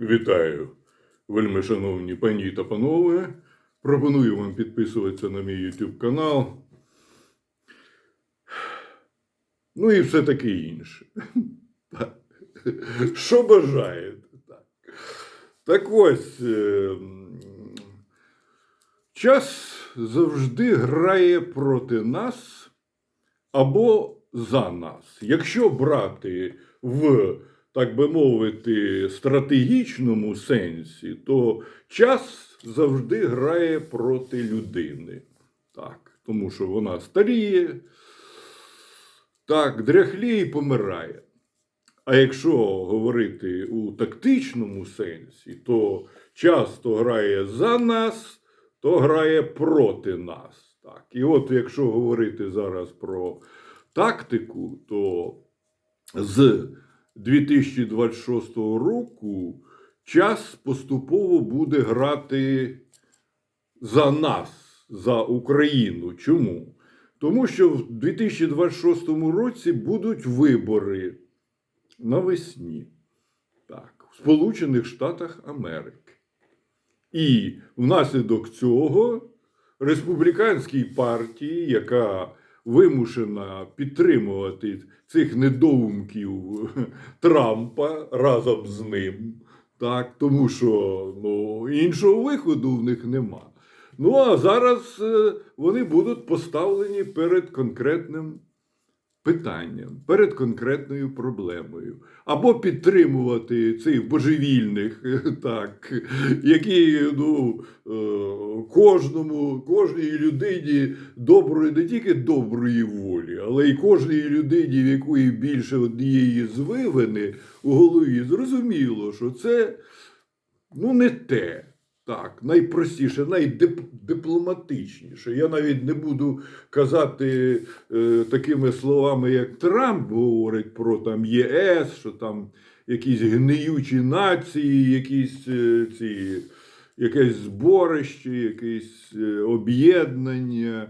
Вітаю, вельми шановні пані та панове. Пропоную вам підписуватися на мій YouTube канал. Ну і все таке інше. Що бажаєте? Так, так ось. е, Час завжди грає проти нас або за нас. Якщо брати в, так би мовити, стратегічному сенсі, то час завжди грає проти людини. Так, тому що вона старіє, так, дряхліє і помирає. А якщо говорити у тактичному сенсі, то час то грає за нас, то грає проти нас. Так. І от якщо говорити зараз про тактику, то з 2026 року час поступово буде грати за нас, за Україну. Чому? Тому що в 2026 році будуть вибори навесні. Так, в Сполучених Штатах Америки. І внаслідок цього республіканській партії, яка вимушена підтримувати цих недоумків Трампа разом з ним, так, тому що ну, іншого виходу в них нема. Ну а зараз е, вони будуть поставлені перед конкретним питанням, перед конкретною проблемою. Або підтримувати цих божевільних, так, які ну, е, кожному, кожній людині доброї, не тільки доброї волі, але й кожній людині, в якої більше однієї звивини у голові, зрозуміло, що це ну, не те. Так, найпростіше, найдипломатичніше. Я навіть не буду казати е, такими словами, як Трамп говорить про там ЄС, що там якісь гниючі нації, якісь е, ці, якесь зборище, якесь е, об'єднання,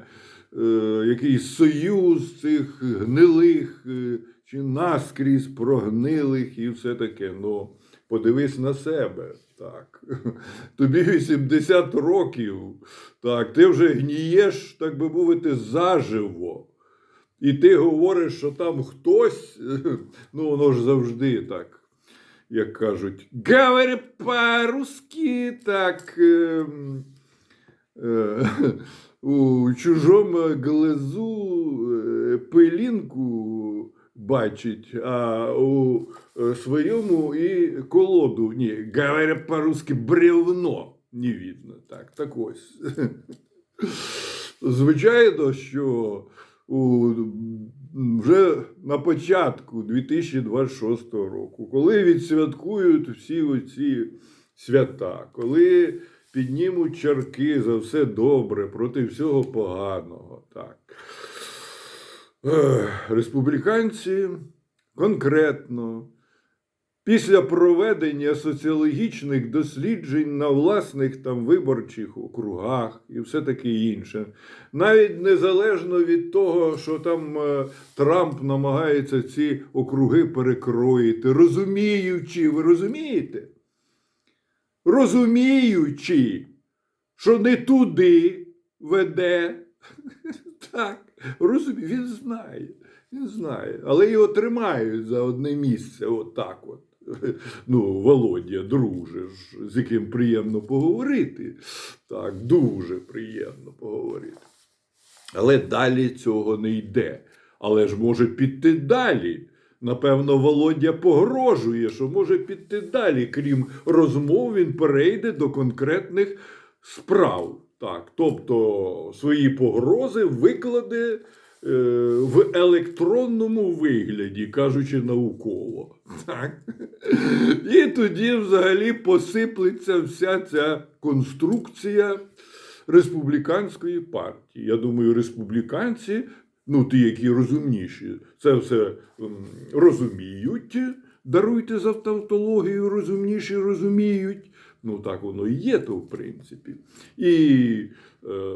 е, якийсь союз цих гнилих е, чи наскрізь прогнилих і все таке. Ну, подивись на себе. Так. Тобі 80 років, так, ти вже гнієш, так би мовити, заживо. І ти говориш, що там хтось, ну воно ж завжди так, як кажуть, говори по-русски, так. ем, е, у чужому глазу е, пилінку бачить, а у е, своєму і колоду. Ні, говоря по-русски, бревно не видно. Так, так ось. Звичайно, що у, вже на початку 2026 року, коли відсвяткують всі оці свята, коли піднімуть чарки за все добре проти всього поганого. Так. Республіканці конкретно після проведення соціологічних досліджень на власних там виборчих округах і все таке інше, навіть незалежно від того, що там е, Трамп намагається ці округи перекроїти, розуміючи, ви розумієте? Розуміючи, що не туди веде. Так, розумію, він знає, він знає, але його тримають за одне місце, отак от. Ну, Володя, друже, з яким приємно поговорити. Так, дуже приємно поговорити. Але далі цього не йде. Але ж може піти далі. Напевно, Володя погрожує, що може піти далі. Крім розмов, він перейде до конкретних справ. Так, тобто свої погрози викладе е, в електронному вигляді, кажучи науково. Так? І тоді взагалі посиплеться вся ця конструкція республіканської партії. Я думаю, республіканці, ну ті, які розумніші, це все розуміють. Даруйте за тавтологію, розумніші розуміють. Ну, так воно і є, то в принципі. І е,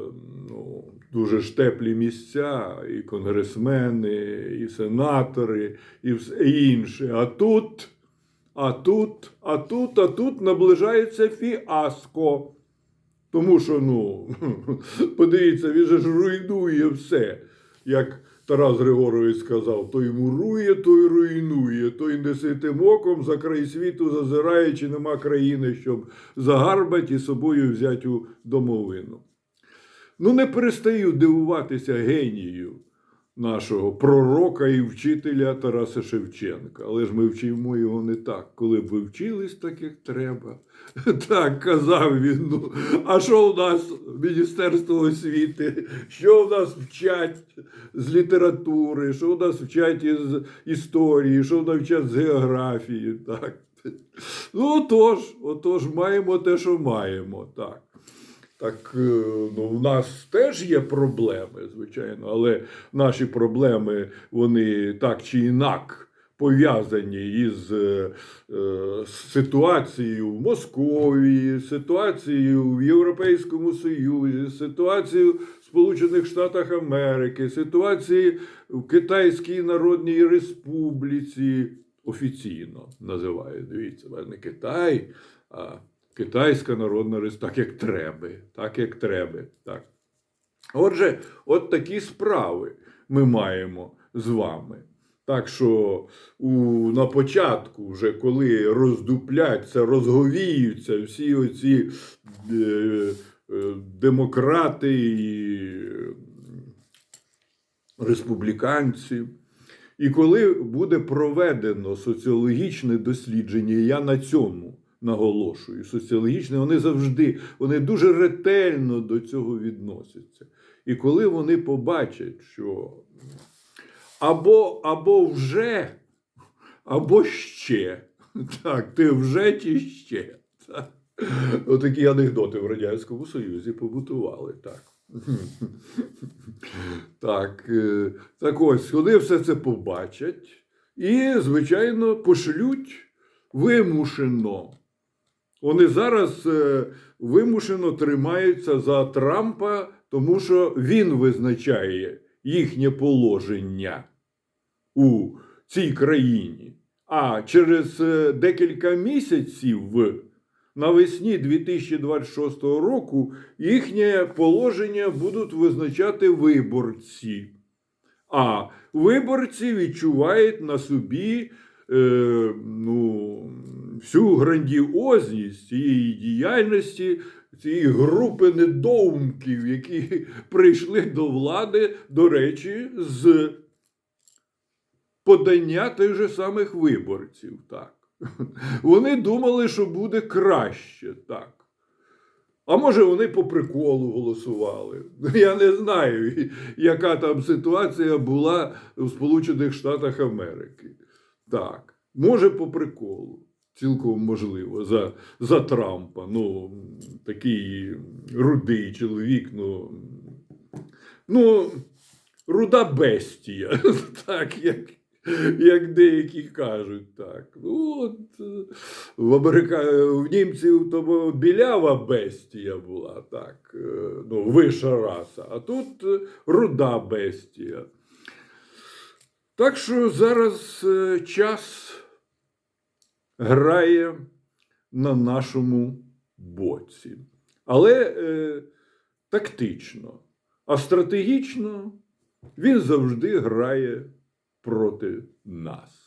ну, дуже ж теплі місця, і конгресмени, і сенатори, і все інше. А тут, А тут, а тут, а тут наближається фіаско. Тому що, ну, подивіться, він же ж руйнує все. Як Тарас Григорович сказав, той мурує, той руйнує, той не ситим оком за край світу зазираючи, нема країни, щоб загарбать і собою взять у домовину. Ну, не перестаю дивуватися генію нашого пророка і вчителя Тараса Шевченка. Але ж ми вчимо його не так. Коли б ви вчились так, як треба. Так казав він. Ну, а що в нас Міністерство освіти? Що в нас вчать з літератури, що в нас вчать із історії, що в нас вчать з географії? Так. Ну, отож, отож, маємо те, що маємо. Так. Так, е, ну, в нас теж є проблеми, звичайно, але наші проблеми, вони так чи інак пов'язані із е, е, ситуацією в Московії, ситуацією в Європейському Союзі, ситуацією в Сполучених Штатах Америки, ситуацією в Китайській Народній Республіці. Офіційно називають. Дивіться, не Китай, а Китайська Народна Республіка, так як треба, так як треба. Так. Отже, от такі справи ми маємо з вами. Так що у, на початку, вже коли роздупляться, розговіються всі оці е, е, демократи і е, республіканці, і коли буде проведено соціологічне дослідження, я на цьому наголошую, соціологічне, вони завжди, вони дуже ретельно до цього відносяться. І коли вони побачать, що або, або вже, або ще, так, ти вже чи ще. Так. Отакі анекдоти в Радянському Союзі побутували. Так. Так, е, так ось, вони все це побачать і, звичайно, пошлють вимушено. Вони зараз е, вимушено тримаються за Трампа, тому що він визначає їхнє положення у цій країні. А через е, декілька місяців навесні 2026 року їхнє положення будуть визначати виборці. А виборці відчувають на собі ну, всю грандіозність цієї діяльності, цієї групи недоумків, які прийшли до влади, до речі, з подання тих же самих виборців. Так. Вони думали, що буде краще. так. А може, вони по приколу голосували. Я не знаю, яка там ситуація була в Сполучених Штатах Америки. Так, може, по приколу. Цілком можливо, за, за Трампа. Ну, такий рудий чоловік, ну, ну руда бестія, так, як, як деякі кажуть. так. Ну, от, е, в, Америка... в німців то білява бестія була, так, е, ну, вища раса, а тут е, руда бестія. Так що зараз е, час грає на нашому боці. Але е, тактично, а стратегічно він завжди грає проти нас.